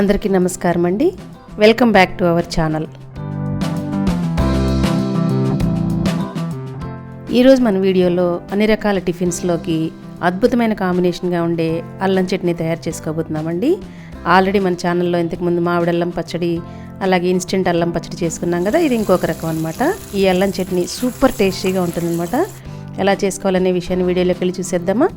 అందరికీ నమస్కారం అండి. Welcome back to our channel ఈరోజు మన వీడియోలో అన్ని రకాల టిఫిన్స్లోకి అద్భుతమైన కాంబినేషన్గా ఉండే అల్లం చట్నీ తయారు చేసుకోబోతున్నామండి. ఆల్రెడీ మన ఛానల్లో ఇంతకుముందు మామిడల్లం పచ్చడి అలాగే ఇన్స్టెంట్ అల్లం పచ్చడి చేసుకున్నాం కదా ఇది ఇంకొక రకం అనమాట ఈ అల్లం చట్నీ సూపర్ టేస్టీగా ఉంటుందన్నమాట. ఎలా చేసుకోవాలనే విషయాన్ని వీడియోలోకి వెళ్ళి చూసేద్దామా?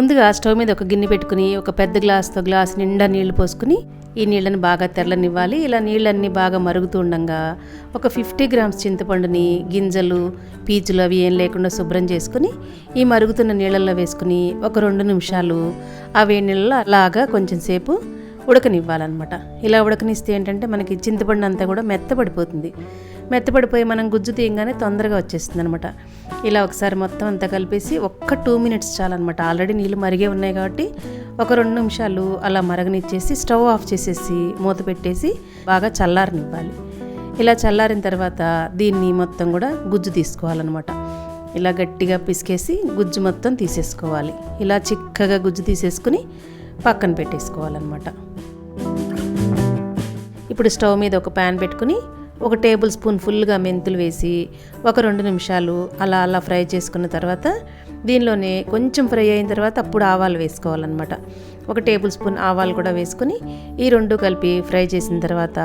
ముందుగా స్టవ్ మీద ఒక గిన్నె పెట్టుకుని ఒక పెద్ద గ్లాస్తో గ్లాస్ నిండా నీళ్ళు పోసుకుని ఈ నీళ్ళని బాగా తెరలనివ్వాలి. ఇలా నీళ్ళన్నీ బాగా మరుగుతూ ఉండగా ఒక ఫిఫ్టీ గ్రామ్స్ చింతపండుని గింజలు పీచులు అవి ఏం లేకుండా శుభ్రం చేసుకుని ఈ మరుగుతున్న నీళ్ళల్లో వేసుకుని ఒక రెండు నిమిషాలు ఆ వేడి నీళ్ళలో అలాగా కొంచెం సేపు ఉడకనివ్వాలన్నమాట. ఇలా ఉడకనిస్తే ఏంటంటే మనకి చింతపండు అంతా కూడా మెత్తపడిపోతుంది మెత్తపడిపోయి మనం గుజ్జు తీయగానే తొందరగా వచ్చేస్తుంది అనమాట ఇలా ఒకసారి మొత్తం అంతా కలిపేసి ఒక్క టూ మినిట్స్ చాలన్నమాట. ఆల్రెడీ నీళ్ళు మరిగే ఉన్నాయి కాబట్టి ఒక రెండు నిమిషాలు అలా మరగనిచ్చేసి స్టవ్ ఆఫ్ చేసేసి మూత పెట్టేసి బాగా చల్లారనివ్వాలి. ఇలా చల్లారిన తర్వాత దీన్ని మొత్తం కూడా గుజ్జు తీసుకోవాలన్నమాట. ఇలా గట్టిగా పిసికేసి గుజ్జు మొత్తం తీసేసుకోవాలి. ఇలా చిక్కగా గుజ్జు తీసేసుకుని పక్కన పెట్టేసుకోవాలన్నమాట. ఇప్పుడు స్టవ్ మీద ఒక ప్యాన్ పెట్టుకుని ఒక టేబుల్ స్పూన్ ఫుల్గా మెంతులు వేసి ఒక రెండు నిమిషాలు అలా అలా ఫ్రై చేసుకున్న తర్వాత దీనిలోనే కొంచెం ఫ్రై అయిన తర్వాత అప్పుడు ఆవాలు వేసుకోవాలన్నమాట. ఒక టేబుల్ స్పూన్ ఆవాలు కూడా వేసుకుని ఈ రెండు కలిపి ఫ్రై చేసిన తర్వాత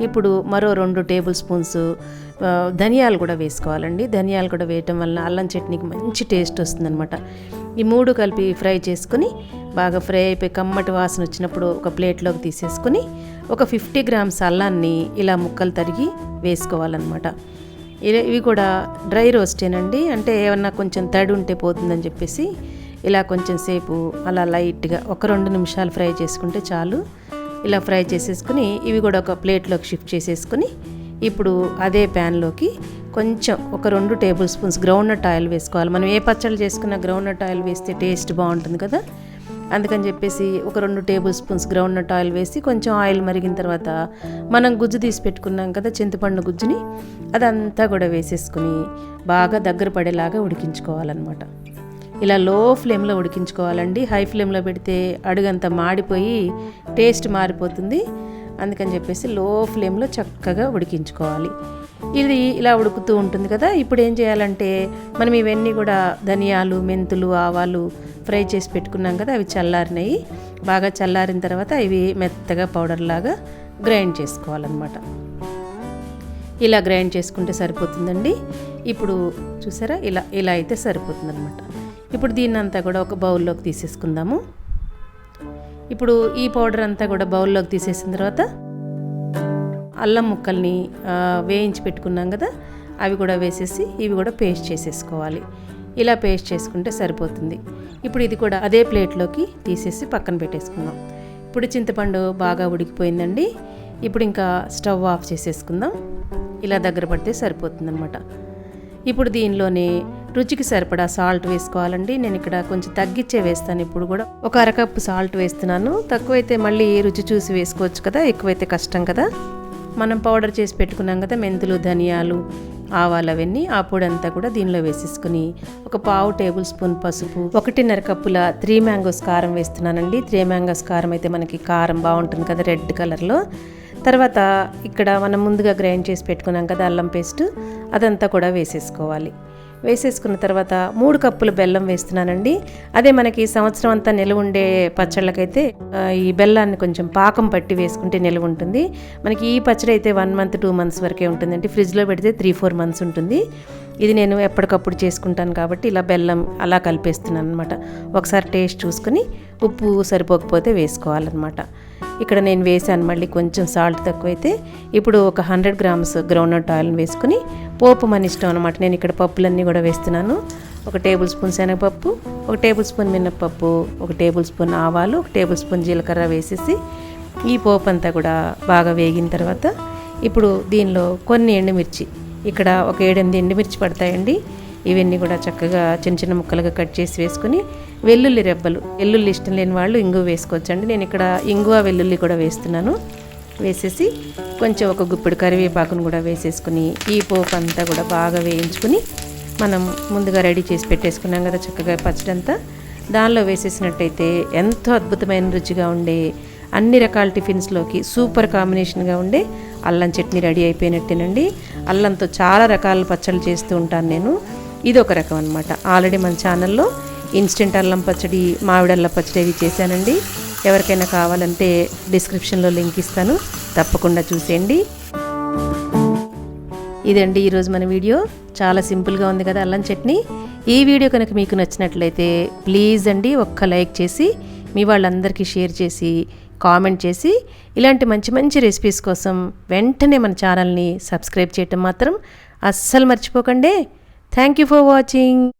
ఇప్పుడు మరో రెండు టేబుల్ స్పూన్స్ ధనియాలు కూడా వేసుకోవాలండి. ధనియాలు కూడా వేయటం వలన అల్లం చట్నీకి మంచి టేస్ట్ వస్తుందన్నమాట. ఈ మూడు కలిపి ఫ్రై చేసుకుని బాగా ఫ్రై అయిపోయి కమ్మటి వాసన వచ్చినప్పుడు ఒక ప్లేట్లోకి తీసేసుకుని ఒక ఫిఫ్టీ గ్రామ్స్ అల్లాన్ని ఇలా ముక్కలు తరిగి వేసుకోవాలన్నమాట. ఇవి కూడా డ్రై రోస్టేనండి. అంటే ఏమన్నా కొంచెం తడి ఉంటే పోతుందని చెప్పేసి ఇలా కొంచెం సేపు అలా లైట్గా ఒక రెండు నిమిషాలు ఫ్రై చేసుకుంటే చాలు. ఇలా ఫ్రై చేసేసుకుని ఇవి కూడా ఒక ప్లేట్లోకి షిఫ్ట్ చేసేసుకుని ఇప్పుడు అదే ప్యాన్లోకి కొంచెం ఒక రెండు టేబుల్ స్పూన్స్ గ్రౌండ్నట్ ఆయిల్ వేసుకోవాలి. మనం ఏ పచ్చళ్ళు చేసుకున్న గ్రౌండ్నట్ ఆయిల్ వేస్తే టేస్ట్ బాగుంటుంది కదా. అందుకని చెప్పేసి ఒక రెండు టేబుల్ స్పూన్స్ గ్రౌండ్నట్ ఆయిల్ వేసి కొంచెం ఆయిల్ మరిగిన తర్వాత మనం గుజ్జు తీసి పెట్టుకున్నాం కదా చింతపండు గుజ్జుని అదంతా కూడా వేసేసుకుని బాగా దగ్గర పడేలాగా ఉడికించుకోవాలన్నమాట. ఇలా లో ఫ్లేమ్లో ఉడికించుకోవాలండి. హై ఫ్లేమ్లో పెడితే అడుగంతా మాడిపోయి టేస్ట్ మారిపోతుంది. అందుకని చెప్పేసి లో ఫ్లేమ్లో చక్కగా ఉడికించుకోవాలి. ఇది ఇలా ఉడుకుతూ ఉంటుంది కదా. ఇప్పుడు ఏం చేయాలంటే మనం ఇవన్నీ కూడా ధనియాలు మెంతులు ఆవాలు ఫ్రై చేసి పెట్టుకున్నాం కదా అవి చల్లారినాయి. బాగా చల్లారిన తర్వాత ఇవి మెత్తగా పౌడర్ లాగా గ్రైండ్ చేసుకోవాలన్నమాట. ఇలా గ్రైండ్ చేసుకుంటే సరిపోతుందండి. ఇప్పుడు చూసారా? ఇలా ఇలా అయితే సరిపోతుందన్నమాట. ఇప్పుడు దీన్ని అంతా కూడా ఒక బౌల్లోకి తీసేసుకుందాము. ఇప్పుడు ఈ పౌడర్ అంతా కూడా బౌల్లోకి తీసేసిన తర్వాత అల్లం ముక్కల్ని వేయించి పెట్టుకున్నాం కదా అవి కూడా వేసేసి ఇవి కూడా పేస్ట్ చేసేసుకోవాలి. ఇలా పేస్ట్ చేసుకుంటే సరిపోతుంది. ఇప్పుడు ఇది కూడా అదే ప్లేట్లోకి తీసేసి పక్కన పెట్టేసుకుందాం. ఇప్పుడు చింతపండు బాగా ఉడికిపోయిందండి. ఇప్పుడు ఇంకా స్టవ్ ఆఫ్ చేసేసుకుందాం. ఇలా దగ్గర పడితే సరిపోతుందన్నమాట. ఇప్పుడు దీనిలోనే రుచికి సరిపడా సాల్ట్ వేసుకోవాలండి. నేను ఇక్కడ కొంచెం తగ్గించే వేస్తాను. ఇప్పుడు కూడా ఒక అరకప్పు సాల్ట్ వేస్తున్నాను. తక్కువైతే మళ్ళీ రుచి చూసి వేసుకోవచ్చు కదా ఎక్కువైతే కష్టం కదా. మనం పౌడర్ చేసి పెట్టుకున్నాం కదా మెంతులు ధనియాలు ఆవాలు అవన్నీ ఆ పొడి అంతా కూడా దీనిలో వేసేసుకుని ఒక పావు టేబుల్ స్పూన్ పసుపు ఒకటిన్నర కప్పుల త్రీ మ్యాంగోస్ కారం వేస్తున్నానండి. త్రీ మ్యాంగోస్ కారం అయితే మనకి కారం బాగుంటుంది కదా రెడ్ కలర్లో. తర్వాత ఇక్కడ మనం ముందుగా గ్రైండ్ చేసి పెట్టుకున్నాం కదా అల్లం పేస్ట్ అదంతా కూడా వేసేసుకోవాలి. వేసేసుకున్న తర్వాత మూడు కప్పులు బెల్లం వేస్తున్నానండి. అదే మనకి సంవత్సరం అంతా నిలువ ఉండే పచ్చళ్ళకైతే ఈ బెల్లాన్ని కొంచెం పాకం పట్టి వేసుకుంటే నిలువ ఉంటుంది. మనకి ఈ పచ్చడి అయితే వన్ మంత్ టూ మంత్స్ వరకే ఉంటుందండి. ఫ్రిడ్జ్లో పెడితే త్రీ ఫోర్ మంత్స్ ఉంటుంది. ఇది నేను ఎప్పటికప్పుడు చేసుకుంటాను కాబట్టి ఇలా బెల్లం అలా కలిపేస్తున్నాను అనమాట ఒకసారి టేస్ట్ చూసుకుని ఉప్పు సరిపోకపోతే వేసుకోవాలన్నమాట. ఇక్కడ నేను వేసాను మళ్ళీ కొంచెం సాల్ట్ తక్కువైతే ఇప్పుడు ఒక హండ్రెడ్ గ్రామ్స్ గ్రౌండ్నట్ ఆయిల్ వేసుకుని పోపు మన ఇష్టం అనమాట నేను ఇక్కడ పప్పులన్నీ కూడా వేస్తున్నాను. ఒక టేబుల్ స్పూన్ శనగపప్పు ఒక టేబుల్ స్పూన్ మినప్పప్పు ఒక టేబుల్ స్పూన్ ఆవాలు ఒక టేబుల్ స్పూన్ జీలకర్ర వేసేసి ఈ పోపు అంతా కూడా బాగా వేగిన తర్వాత ఇప్పుడు దీనిలో కొన్ని ఎండుమిర్చి ఇక్కడ ఒక ఏడెనిమిది ఎండుమిర్చి పడతాయండి. ఇవన్నీ కూడా చక్కగా చిన్న చిన్న ముక్కలుగా కట్ చేసి వేసుకుని వెల్లుల్లి రెబ్బలు. వెల్లుల్లి ఇష్టం లేని వాళ్ళు ఇంగువ వేసుకోవచ్చండి. నేను ఇక్కడ ఇంగువ వెల్లుల్లి కూడా వేస్తున్నాను. వేసేసి కొంచెం ఒక గుప్పెడు కరివేపాకును కూడా వేసేసుకుని ఈ పోపు అంతా కూడా బాగా వేయించుకుని మనం ముందుగా రెడీ చేసి పెట్టేసుకున్నాం కదా చక్కగా పచ్చడి అంతా దానిలో వేసేసినట్టయితే ఎంతో అద్భుతమైన రుచిగా ఉండే అన్ని రకాల టిఫిన్స్లోకి సూపర్ కాంబినేషన్గా ఉండే అల్లం చట్నీ రెడీ అయిపోయినట్టేనండి. అల్లంతో చాలా రకాల పచ్చళ్ళు చేస్తూ ఉంటాను నేను. ఇది ఒక రకం అనమాట ఆల్రెడీ మన ఛానల్లో ఇన్స్టెంట్ అల్లం పచ్చడి మామిడి పచ్చడి అవి చేశానండి. ఎవరికైనా కావాలంటే డిస్క్రిప్షన్లో లింక్ ఇస్తాను. తప్పకుండా చూసేయండి. ఇదండి ఈరోజు మన వీడియో. చాలా సింపుల్గా ఉంది కదా అల్లం చట్నీ. ఈ వీడియో కనుక మీకు నచ్చినట్లయితే ప్లీజ్ అండి ఒక్క లైక్ చేసి మీ వాళ్ళందరికీ షేర్ చేసి కామెంట్ చేసి ఇలాంటి మంచి మంచి రెసిపీస్ కోసం వెంటనే మన ఛానల్ని సబ్స్క్రైబ్ చేయటం మాత్రం అస్సలు మర్చిపోకండి. Thank you for watching